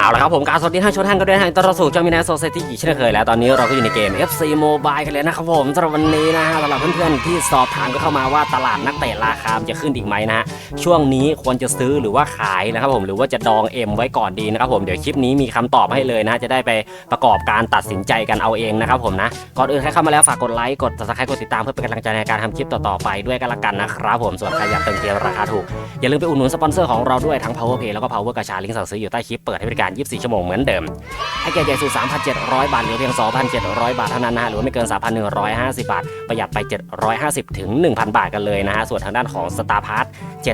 เอาละครับผมการสวัสดีท่านชมท่านก็ได้ให้ต้อนรับสู่จอมินาโซเซตี้อีกเช่นเคยแล้วตอนนี้เราก็อยู่ในเกม FC Mobile กันเลยนะครับผมสำหรับวันนี้นะฮะสำหรับเพื่อนๆที่สอบถามก็เข้ามาว่าตลาดนักเตะราคามจะขึ้นอีกไหมนะฮะช่วงนี้ควรจะซื้อหรือว่าขายนะครับผมหรือว่าจะดองเอ็มไว้ก่อนดีนะครับผมเดี๋ยวคลิปนี้มีคำตอบให้เลยนะจะได้ไปประกอบการตัดสินใจกันเอาเองนะครับผมนะก่อนอื่นใครเข้ามาแล้วฝากกดไลค์กด subscribe กดติดตามเพื่อเป็นกำลังใจในการทำคลิปต่อๆไปด้วยกันละกันนะครับผมส่วนใครอยากเติมเกมราคาถูกอย่าลืมไปอุดหนุนสปอนเซอร์ของเราด้วยทั้ง Power Pay แล้วก็ Power กระชาลิงก์สั่งซื้ออยู่ใต้คลิปเปิดให้บริการ24 ชั่วโมงเหมือนเดิมให้แก่ใหญ่สุด 3,700 บาทเหลือเพียง 2,700 บาทเท่านั้นนะฮะหรือไม่เกิน 3,150 บาท ประหยัดไป 750 ถึง 1,000 บาทกันเลยนะฮะส่วนทางด้านของ Star Pass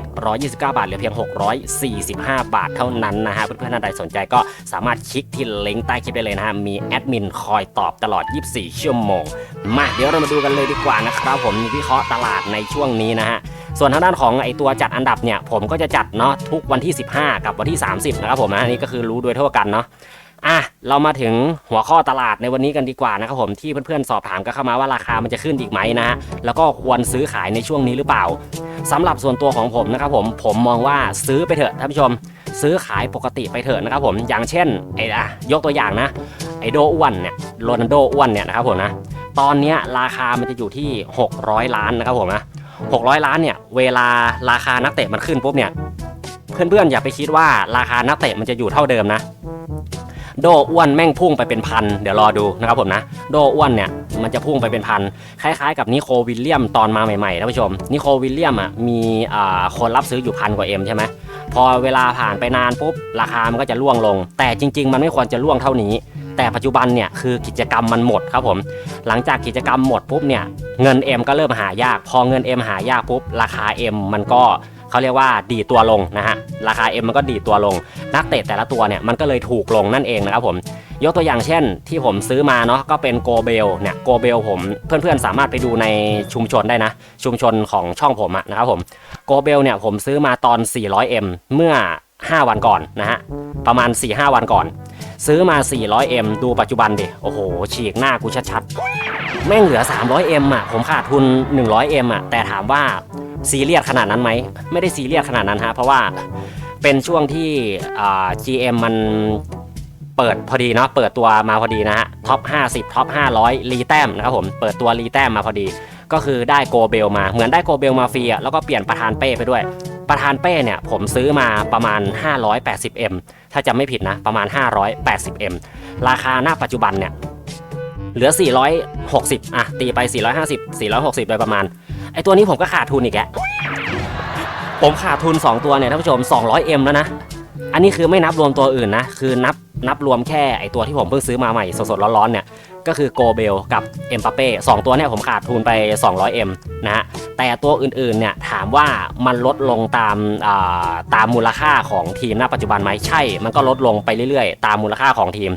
729 บาทเหลือเพียง 645 บาทเท่านั้นนะฮะเพื่อนๆท่านใดสนใจก็สามารถคลิกที่ลิงก์ใต้คลิปได้เลยนะฮะมีแอดมินคอยตอบตลอด 24 ชั่วโมงมาเดี๋ยวเรามาดูกันเลยดีกว่านะครับผมวิเคราะห์ตลาดในช่วงนี้นะฮะ ส่วนทางด้านของไอตัวจัดอันดับเนี่ยผมก็จะจัดเนาะทุกวันที่ 15 กับวันที่ 30 นะครับผมนะอันนี้ก็คือรู้โดยทั่วกันเนาะอะเรามาถึงหัวข้อตลาดในวันนี้กันดีกว่านะครับผมที่เพื่อนๆสอบถามก็เข้ามาว่าราคามันจะขึ้นอีกไหมนะฮะแล้วก็ควรซื้อขายในช่วงนี้หรือเปล่าสำหรับส่วนตัวของผมนะครับผมผมมองว่าซื้อไปเถอะท่านผู้ชม ซื้อขายปกติไปเถอะนะครับผมอย่างเช่นไอ้อะยกตัวอย่างนะไอโดอ้วนเนี่ยโรนัลโดอ้วนเนี่ยนะครับผมนะตอนนี้ราคามันจะอยู่ที่ 600 ล้านนะครับผมนะ 600 ล้านเนี่ยเวลาราคานักเตะมันขึ้นปุ๊บเนี่ยเพื่อนๆอย่าไปคิดว่าราคานักเตะมันจะอยู่เท่าเดิมนะ โดอ้วนแม่งพุ่งไปเป็นพันเดี๋ยวรอดูนะครับผมนะ โดอ้วนเนี่ยมันจะพุ่งไปเป็นพันคล้ายๆกับนิโควิลเลียมตอนมาใหม่ๆท่านผู้ชมนิโควิลเลียมอะมีอ่าคนรับซื้ออยู่พันกว่าเอ็มใช่ไหมพอเวลาผ่านไปนานปุ๊บราคามันก็จะร่วงลง แต่จริง ๆ มันไม่ควรจะร่วงเท่านี้ แต่ปัจจุบันเนี่ยคือกิจกรรมมันหมดครับผม หลังจากกิจกรรมหมดปุ๊บเนี่ยเงิน M ก็เริ่มหายาก พอเงิน M หายากปุ๊บราคา M มันก็เขาเรียกว่าดีตัวลงนะฮะราคา M มันก็ดีตัวลง นักเตะแต่ละตัวเนี่ยมันก็เลยถูกลงนั่นเองนะครับผมยกตัวอย่างเช่นที่ผมซื้อมาเนาะก็เป็นโกเบลเนี่ยโกเบลผมเพื่อนๆสามารถไปดูในชุมชนได้นะ ชุมชนของช่องผมอะนะครับผมโกเบลเนี่ยผมซื้อมาตอน 400M เมื่อ 5 วันก่อนนะฮะประมาณ 4-5 วันก่อน ซื้อมา 400M ดูปัจจุบันดิ โอ้โห ฉีกหน้ากูชัดๆ แม่งเหลือ 300M อะ ผมขาดทุน 100M อะ แต่ถามว่าซีเรียสขนาดนั้นไหม ไม่ได้ซีเรียสขนาดนั้นฮะ เพราะว่าเป็นช่วงที่ GM มันเปิดพอดีเนาะ เปิดตัวมาพอดีนะฮะ ท็อป 50 ท็อป 500 รีแต้มนะครับผม เปิดตัวรีแต้มมาพอดี ก็คือได้โกเบลมา เหมือนได้โกเบลมาฟรีอะ แล้วก็เปลี่ยนประธานเป้ไปด้วย ประธานเป้เนี่ยผมซื้อมาประมาณ 580M ถ้าจำไม่ผิดนะประมาณ 580M ราคาหน้าปัจจุบันเนี่ยเหลือ 460อะตีไป 450 460โดยประมาณ ไอตัวนี้ผมก็ขาดทุนอีกแกผมขาดทุน 2 ตัวเนี่ยท่านผู้ชม 200M แล้วนะ อันนี้คือไม่นับรวมตัวอื่นนะ คือนับนับรวมแค่ไอตัวที่ผมเพิ่งซื้อมาใหม่สดๆร้อนๆเนี่ย ก็คือโกเบลกับเอ็มปาเป้สองตัวเนี่ยผมขาดทุนไป 200M นะฮะแต่ตัวอื่นๆเนี่ยถามว่ามันลดลงตามอ่าตามมูลค่าของทีมณปัจจุบันไหมใช่ มันก็ลดลงไปเรื่อยๆ ตามมูลค่าของทีม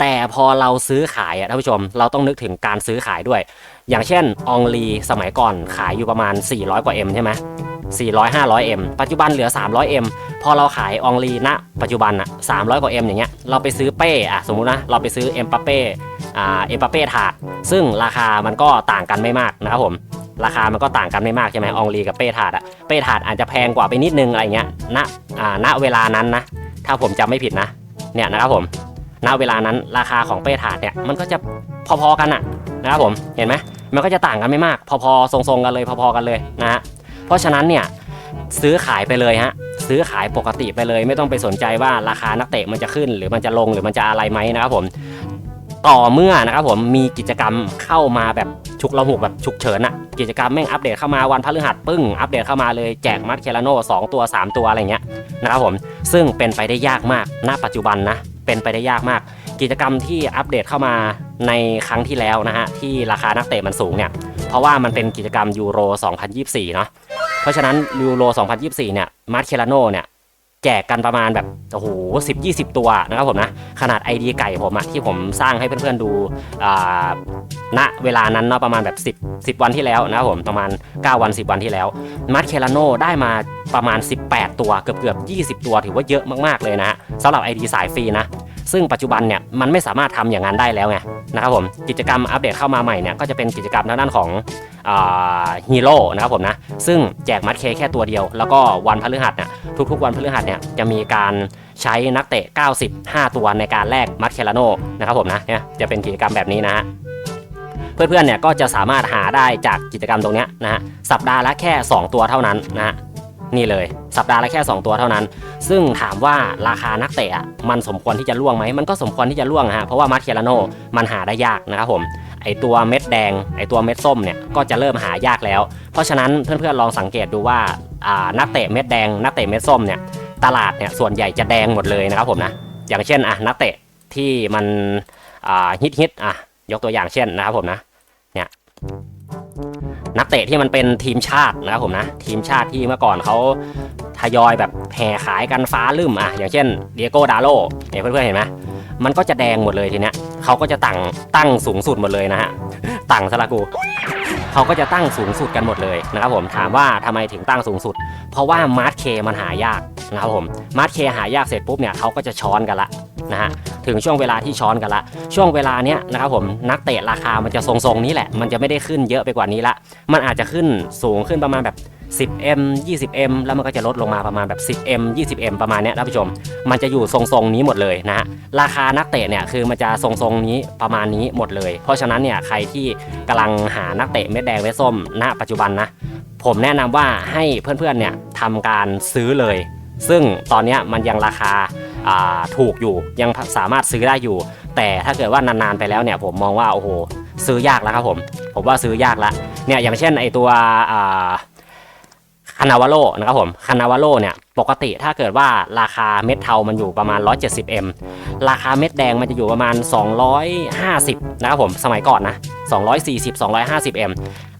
แต่พอเราซื้อขายอะท่านผู้ชมเราต้องนึกถึงการซื้อขายด้วย อย่างเช่น อองลีสมัยก่อนขายอยู่ประมาณ 400 กว่า M ใช่ไหม 400 500 M ปัจจุบันเหลือ 300 M พอเราขายองลีณปัจจุบันอะ300 กว่า M อย่างเงี้ย เราไปซื้อเป้อะสมมุตินะ เราไปซื้อเอ็มปาเป้อ่าเอ็มปาเป้ถาด ซึ่งราคามันก็ต่างกันไม่มากนะครับผม ราคามันก็ต่างกันไม่มากใช่ไหมอองลีกับเป้ถาดอะเป้ถาดอาจจะแพงกว่าไปนิดนึงอะไรเงี้ย ณ อ่า ณ เวลานั้นนะ ถ้าผมจำไม่ผิดนะ เนี่ยนะครับผม ณ เวลานั้นราคาของเป้ถาดเนี่ย มันก็จะพอๆกันอะนะครับผม เห็นไหมมันก็จะต่างกันไม่มาก พอๆ ทรงๆ กันเลย พอๆ กันเลยนะฮะ เพราะฉะนั้นเนี่ยซื้อขายไปเลยฮะซื้อขายปกติไปเลย ไม่ต้องไปสนใจว่าราคานักเตะมันจะขึ้น หรือมันจะลงหรือมันจะอะไรไหมนะครับผมต่อเมื่อนะครับผมมีกิจกรรมเข้ามาแบบฉุกละหุกแบบฉุกเฉินอะกิจกรรมแม่งอัปเดตเข้ามาวันพฤหัสปึ้งอัปเดตเข้ามาเลยแจกมัดเคลาโน่สองตัว 3 ตัวอะไรเงี้ยนะครับผมซึ่งเป็นไปได้ยากมากณปัจจุบันนะเป็นไปได้ยากมาก กิจกรรมที่อัปเดตเข้ามาในครั้งที่แล้วนะฮะที่ราคานักเตะมันสูงเนี่ย ราะว่ามันเป็นกิจกรรมยูโร 2024 เนาะเพราะฉะนั้นยูโร 2024 เนี่ยมัดเคลาโนเนี่ยแจกกันประมาณแบบโอ้โห10 20ตัวนะครับผมนะ ขนาด ID ไก่ผมอะที่ผมสร้างให้เพื่อนๆดูอ่าณเวลานั้นเนาะประมาณแบบ 10 10 วันที่แล้วนะครับผมประมาณ 9 วัน 10 วันที่แล้วมัดเคลาโนได้มาประมาณ 18 ตัวเกือบเกือบ20 ตัวถือว่าเยอะมากๆเลยนะสำหรับ ID สายฟรีนะ ซึ่งปัจจุบันเนี่ยมันไม่สามารถทำอย่างนั้นได้แล้วไงนะครับผมกิจกรรมอัปเดตเข้ามาใหม่เนี่ยก็จะเป็นกิจกรรมทางด้านของฮีโร่นะครับผมนะซึ่งแจกมัดเคแค่ตัวเดียว แล้วก็วันพฤหัสเนี่ยทุกๆวันพฤหัสเนี่ยจะมีการใช้นักเตะ 95 ตัวในการแลกมัดเคลาโนนะครับผมนะเนี่ยจะเป็นกิจกรรมแบบนี้นะฮะเพื่อนๆเนี่ยก็จะสามารถหาได้จากกิจกรรมตรงนี้นะฮะสัปดาห์ละแค่ 2 ตัวเท่านั้นนะฮะ นี่เลย สัปดาห์ละแค่ 2 ตัวเท่านั้น ซึ่งถามว่าราคานักเตะมันสมควรที่จะล่วงไหม มันก็สมควรที่จะล่วงฮะ เพราะว่ามาร์เคียโนมันหาได้ยากนะครับผม ไอตัวเม็ดแดง ไอตัวเม็ดส้มเนี่ย ก็จะเริ่มหายากแล้ว เพราะฉะนั้นเพื่อนๆลองสังเกตดูว่าานักเตะเม็ดแดง นักเตะเม็ดส้มเนี่ย ตลาดเนี่ยส่วนใหญ่จะแดงหมดเลยนะครับผมนะ อย่างเช่นอะนักเตะที่มันฮิตฮิตอะ ยกตัวอย่างเช่นนะครับผมนะ เนั นักเตะที่มันเป็นทีมชาตินะครับผมนะทีมชาติที่เมื่อก่อนเขาทยอยแบบแห่ขายกันฟ้าลืมอะอย่างเช่นเดียโกดาโลเนี่ยเพื่อนๆเห็นไหมมันก็จะแดงหมดเลยทีเนี้ยเขาก็จะตั้งตั้งสูงสุดหมดเลยนะฮะตั้งสลากูเขาก็จะตั้งสูงสุดกันหมดเลยนะครับผมถามว่าทำไมถึงตั้งสูงสุด เพราะว่ามาร์ทเคมันหายาก นะครับผมมาร์ทเคหายากเสร็จปุ๊บเนี่ยเขาก็จะช้อนกันละนะฮะถึงช่วงเวลาที่ช้อนกันละ ช่วงเวลาเนี้ยนะครับผมนักเตะราคามันจะทรงๆนี้แหละ มันจะไม่ได้ขึ้นเยอะไปกว่านี้ละ มันอาจจะขึ้นสูงขึ้นประมาณแบบ 10m 20m แล้วมันก็จะลดลงมาประมาณแบบ 10m 20m ประมาณนี้ท่านผู้ชม มันจะอยู่ทรงๆนี้หมดเลยนะฮะราคานักเตะเนี่ยคือมันจะทรงๆนี้ประมาณนี้หมดเลย เพราะฉะนั้นเนี่ยใครที่กำลังหานักเตะเม็ดแดงเม็ดส้มณปัจจุบันนะผมแนะนำว่าให้เพื่อนๆเนี่ยทำการซื้อเลย ซึ่งตอนนี้มันยังราคาถูกอยู่ยังสามารถซื้อได้อยู่ แต่ถ้าเกิดว่านานๆไปแล้วเนี่ยผมมองว่าโอ้โหซื้อยากแล้วครับผม ผมว่าซื้อยากละเนี่ยอย่างเช่นไอตัวคานาวาโลนะครับผมคานาวาโลเนี่ยปกติถ้าเกิดว่าราคาเม็ดเทามันอยู่ประมาณ 170m ราคาเม็ดแดงมันจะอยู่ประมาณ 250 นะครับผมสมัยก่อนนะ 240 250m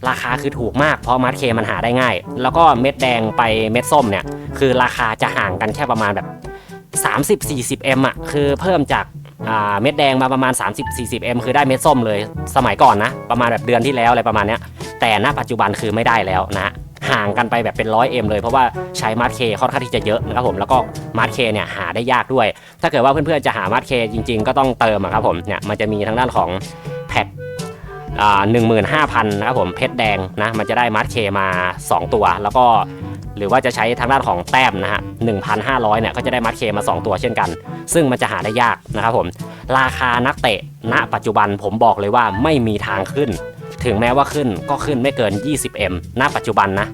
ราคาคือถูกมากเพราะมาร์เคมันหาได้ง่าย แล้วก็เม็ดแดงไปเม็ดส้มเนี่ยคือราคาจะห่างกันแค่ประมาณแบบ 30-40m อะคือเพิ่มจากเม็ดแดงมาประมาณ 30-40m คือได้เม็ดส้มเลย สมัยก่อนนะ ประมาณแบบเดือนที่แล้วอะไรประมาณเนี้ย แต่ณปัจจุบันคือไม่ได้แล้วนะ ห่างกันไปแบบเป็นร้อยเอ็มเลยเพราะว่าใช้มาร์ทเคค่อนข้างที่จะเยอะนะครับผมแล้วก็มาร์ทเคเนี่ยหาได้ยากด้วย ถ้าเกิดว่าเพื่อนๆจะหามาร์ทเคจริง ๆ ก็ต้องเติมอะครับผมเนี่ยมันจะมีทางด้านของ หนึ่งหมื่นห้าพันนะครับผมเพชรแดงนะมันจะได้มาร์ทเคมา 2 ตัว แล้วก็หรือว่าจะใช้ทางด้านของแต้มนะฮะ1,500เนี่ยก็จะได้มาร์ทเคมา 2 ตัวเช่นกัน ซึ่งมันจะหาได้ยากนะครับผม ราคานักเตะ ณ ปัจจุบันผมบอกเลยว่าไม่มีทางขึ้น ถึงแม้ว่าขึ้นก็ขึ้นไม่เกิน 20m ณ ปัจจุบันนะ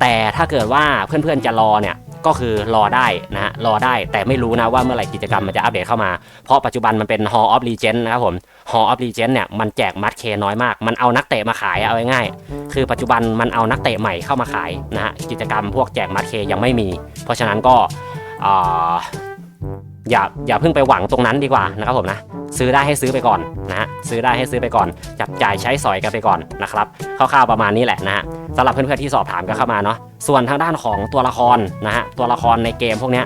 แต่ถ้าเกิดว่าเพื่อนๆจะรอเนี่ย ก็คือรอได้นะฮะรอได้แต่ไม่รู้นะว่าเมื่อไหร่กิจกรรมมันจะอัปเดตเข้ามา เพราะปัจจุบันมันเป็น Hall of Legend นะครับผม Hall of Legend เนี่ยมันแจกมัดเคน้อยมาก มันเอานักเตะมาขายเอาง่ายๆคือปัจจุบันมันเอานักเตะใหม่เข้ามาขายนะฮะกิจกรรมพวกแจกมัดเคยังไม่มี เพราะฉะนั้นก็ออย่าอย่าเพิ่งไปหวังตรงนั้นดีกว่านะครับผมนะซื้อได้ให้ซื้อไปก่อนนะฮะซื้อได้ให้ซื้อไปก่อน จับจ่ายใช้สอยกันไปก่อนนะครับคร่าวๆประมาณนี้แหละนะฮะสำหรับเพื่อนๆที่สอบถามกันเข้ามาเนาะ ส่วนทางด้านของตัวละครนะฮะตัวละครในเกมพวกนี้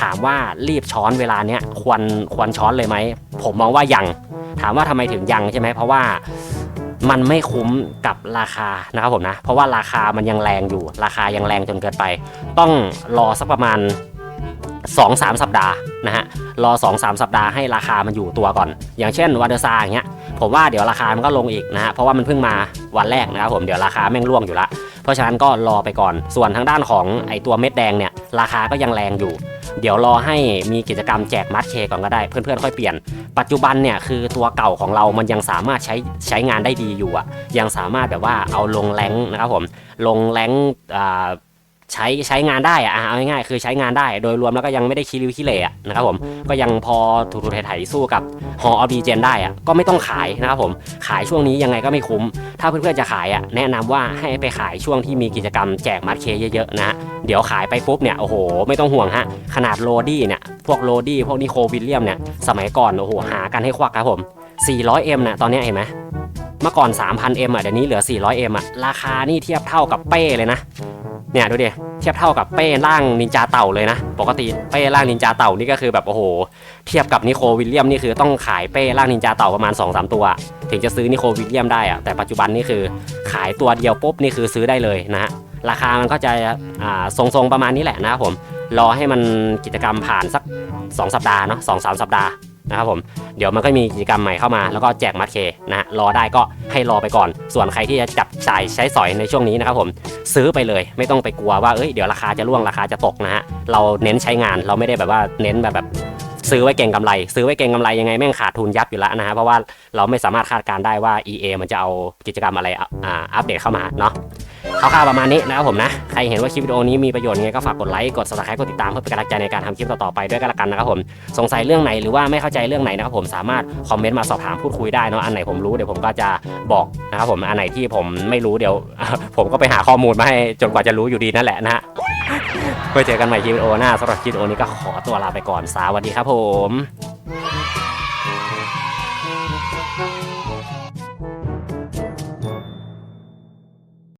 ถามว่ารีบช้อนเวลาเนี้ยควรควรช้อนเลยไหม ผมมองว่ายัง ถามว่าทำไมถึงยังใช่ไหมเพราะว่ามันไม่คุ้มกับราคานะครับผมนะ เพราะว่าราคามันยังแรงอยู่ ราคายังแรงจนเกินไป ต้องรอสักประมาณ 2-3 สัปดาห์นะฮะรอ 2-3 สัปดาห์ให้ราคามันอยู่ตัวก่อน อย่างเช่นวาเดอร์ซาอย่างเงี้ยผมว่าเดี๋ยวราคามันก็ลงอีกนะฮะเพราะว่ามันเพิ่งมาวันแรกนะครับผมเดี๋ยวราคาแม่งร่วงอยู่ละ ราะฉะนั้นก็รอไปก่อน ส่วนทางด้านของไอตัวเม็ดแดงเนี่ยราคาก็ยังแรงอยู่ เดี๋ยวรอให้มีกิจกรรมแจกมัดเคก่อนก็ได้เพื่อนๆค่อยเปลี่ยน ปัจจุบันเนี่ยคือตัวเก่าของเรามันยังสามารถใช้ใช้งานได้ดีอยู่อะยังสามารถแบบว่าเอาลงแรงนะครับผมลงแรงอ่า ใช้ใช้งานได้อะเอาง่ายๆคือใช้งานได้ โดยรวมแล้วก็ยังไม่ได้คิริวคิเละอะนะครับผมก็ยังพอถูถูไถๆสู้กับฮอออบีเจนได้อะก็ไม่ต้องขายนะครับผมขายช่วงนี้ยังไงก็ไม่คุ้ม ถ้าเพื่อนๆจะขายอะแนะนำว่าให้ไปขายช่วงที่มีกิจกรรมแจกมัดเคเยอะๆนะฮะเดี๋ยวขายไปปุ๊บเนี่ยโอ้โห ไม่ต้องห่วงฮะขนาดโรดี้เนี่ยพวกโรดี้พวกนิโควิลเลียมเนี่ยสมัยก่อนโอ้โหหากันให้ควักครับผม 400M นะตอนนี้เห็นไหมเมื่อก่อน 3,000M อะเดี๋ยวนี้เหลือ 400M อะ ราคานี่เทียบเท่ากับเป้เลยนะ เนี่ยดูดิเทียบเท่ากับเป้ร่างนินจาเต่าเลยนะ ปกติเป้ร่างนินจาเต่านี่ก็คือแบบโอ้โห เทียบกับนิโควิลเลียมนี่คือต้องขายเป้ร่างนินจาเต่าประมาณ2-3ตัว ถึงจะซื้อนิโควิลเลียมได้อะแต่ปัจจุบันนี่คือขายตัวเดียวปุ๊บนี่คือซื้อได้เลยนะฮะราคามันก็จะทรงๆประมาณนี้แหละนะครับผมรอให้มันกิจกรรมผ่านสัก 2 สัปดาห์เนาะสองสามสัปดาห์ นะครับผมเดี๋ยวมันก็มีกิจกรรมใหม่เข้ามาแล้วก็แจกมัดเคนะฮะรอได้ก็ให้รอไปก่อน ส่วนใครที่จะจับจ่ายใช้สอยในช่วงนี้นะครับผมซื้อไปเลยไม่ต้องไปกลัวว่าเอ้ยเดี๋ยวราคาจะร่วงราคาจะตกนะฮะเราเน้นใช้งานเราไม่ได้แบบว่าเน้นแบบแบบ ซื้อไว้เก่งกำไร ซื้อไว้เก่งกำไรยังไงแม่งขาดทุนยับอยู่แล้วนะฮะเพราะว่าเราไม่สามารถคาดการได้ว่า EA มันจะเอากิจกรรมอะไรอ่าอัปเดตเข้ามาเนาะคร่าวๆประมาณนี้นะครับผมนะใครเห็นว่าคลิปวิดีโอนี้มีประโยชน์ยังไงก็ฝากกดไลค์กด subscribe กดติดตามเพื่อเป็นกำลังใจในการทำคลิปต่อๆไปด้วยกันละกันนะครับผมสงสัยเรื่องไหนหรือว่าไม่เข้าใจเรื่องไหนนะครับผมสามารถคอมเมนต์มาสอบถามพูดคุยได้เนาะอันไหนผมรู้เดี๋ยวผมก็จะบอกนะครับผมอันไหนที่ผมไม่รู้เดี๋ยว ผมก็ไปหาข้อมูลมาให้จนกว่าจะรู้อยู่ดีนั่นแหละนะฮะ ไว้เจอกันใหม่คลิปวิดีโอหน้าสำหรับคลิปวิดีโอนี้ก็ขอตัวลาไปก่อนสวัสดีครับผม